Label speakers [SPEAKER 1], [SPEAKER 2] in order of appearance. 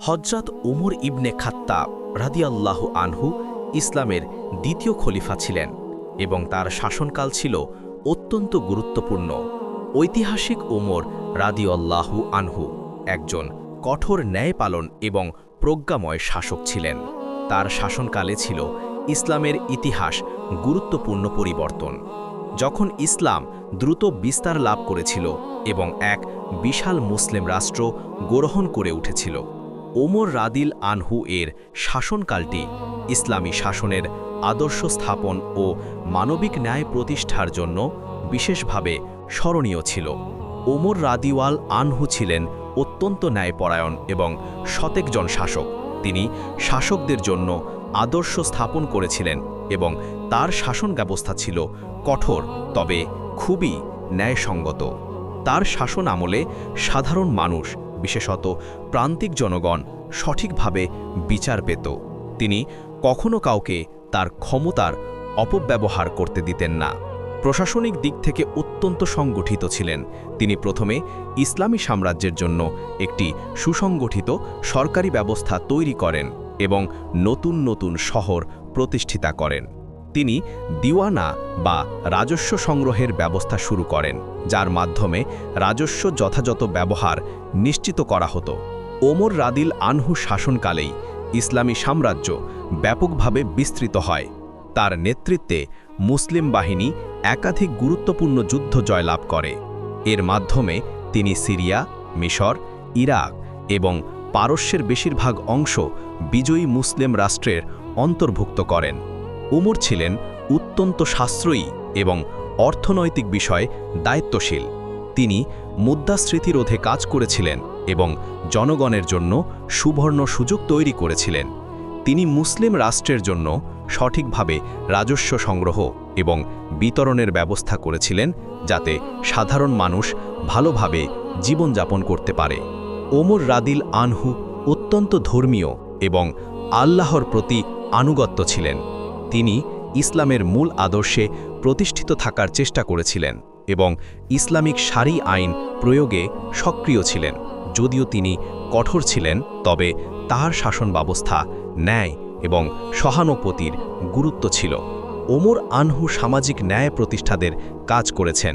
[SPEAKER 1] হজরত উমর ইবনে খাত্তা রাদিয়াল্লাহ আনহু ইসলামের দ্বিতীয় খলিফা ছিলেন এবং তার শাসনকাল ছিল অত্যন্ত গুরুত্বপূর্ণ। ঐতিহাসিক ওমর রাদিয়াল্লাহু আনহু একজন কঠোর ন্যায় পালন এবং প্রজ্ঞাময় শাসক ছিলেন। তার শাসনকালে ছিল ইসলামের ইতিহাস গুরুত্বপূর্ণ পরিবর্তন। যখন ইসলাম দ্রুত বিস্তার লাভ করেছিল এবং এক বিশাল মুসলিম রাষ্ট্র গ্রহণ করে উঠেছিল ওমর রাদিল আনহু এর শাসনকালটি ইসলামী শাসনের আদর্শ স্থাপন ও মানবিক ন্যায় প্রতিষ্ঠার জন্য বিশেষভাবে স্মরণীয় ছিল। ওমর রাদিওয়াল আনহু ছিলেন অত্যন্ত ন্যায়পরায়ণ এবং সতেকজন শাসক। তিনি শাসকদের জন্য আদর্শ স্থাপন করেছিলেন এবং তার শাসন ব্যবস্থা ছিল কঠোর, তবে খুবই ন্যায়সঙ্গত। তার শাসন আমলে সাধারণ মানুষ বিশেষত প্রান্তিক জনগণ সঠিকভাবে বিচার পেত। তিনি কখনো কাউকে তার ক্ষমতার অপব্যবহার করতে দিতেন না। প্রশাসনিক দিক থেকে অত্যন্ত সংগঠিত ছিলেন। তিনি প্রথমে ইসলামী সাম্রাজ্যের জন্য একটি সুসংগঠিত সরকারি ব্যবস্থা তৈরি করেন এবং নতুন নতুন শহর প্রতিষ্ঠিতা করেন। তিনি দিওয়ানা বা রাজস্ব সংগ্রহের ব্যবস্থা শুরু করেন, যার মাধ্যমে রাজস্ব যথাযথ ব্যবহার নিশ্চিত করা হতো। ওমর রাদিল আনহু শাসনকালেই ইসলামী সাম্রাজ্য ব্যাপকভাবে বিস্তৃত হয়। তার নেতৃত্বে মুসলিম বাহিনী একাধিক গুরুত্বপূর্ণ যুদ্ধ জয়লাভ করে। এর মাধ্যমে তিনি সিরিয়া, মিশর, ইরাক এবং পারস্যের বেশিরভাগ অংশ বিজয়ী মুসলিম রাষ্ট্রের অন্তর্ভুক্ত করেন। উমর ছিলেন অত্যন্ত সাশ্রয়ী এবং অর্থনৈতিক বিষয়ে দায়িত্বশীল। তিনি মুদ্রাস্মৃতি রোধে কাজ করেছিলেন এবং জনগণের জন্য সুবর্ণ সুযোগ তৈরি করেছিলেন। তিনি মুসলিম রাষ্ট্রের জন্য সঠিকভাবে রাজস্ব সংগ্রহ এবং বিতরণের ব্যবস্থা করেছিলেন যাতে সাধারণ মানুষ ভালোভাবে জীবনযাপন করতে পারে। ওমর রাদিল আনহু অত্যন্ত ধর্মীয় এবং আল্লাহর প্রতি আনুগত্য ছিলেন। তিনি ইসলামের মূল আদর্শে প্রতিষ্ঠিত থাকার চেষ্টা করেছিলেন এবং ইসলামিক সারি আইন প্রয়োগে সক্রিয় ছিলেন। যদিও তিনি কঠোর ছিলেন, তবে তার শাসন ব্যবস্থা ন্যায় এবং সহানুপতির গুরুত্ব ছিল। ওমর আনহু সামাজিক ন্যায় প্রতিষ্ঠাদের কাজ করেছেন।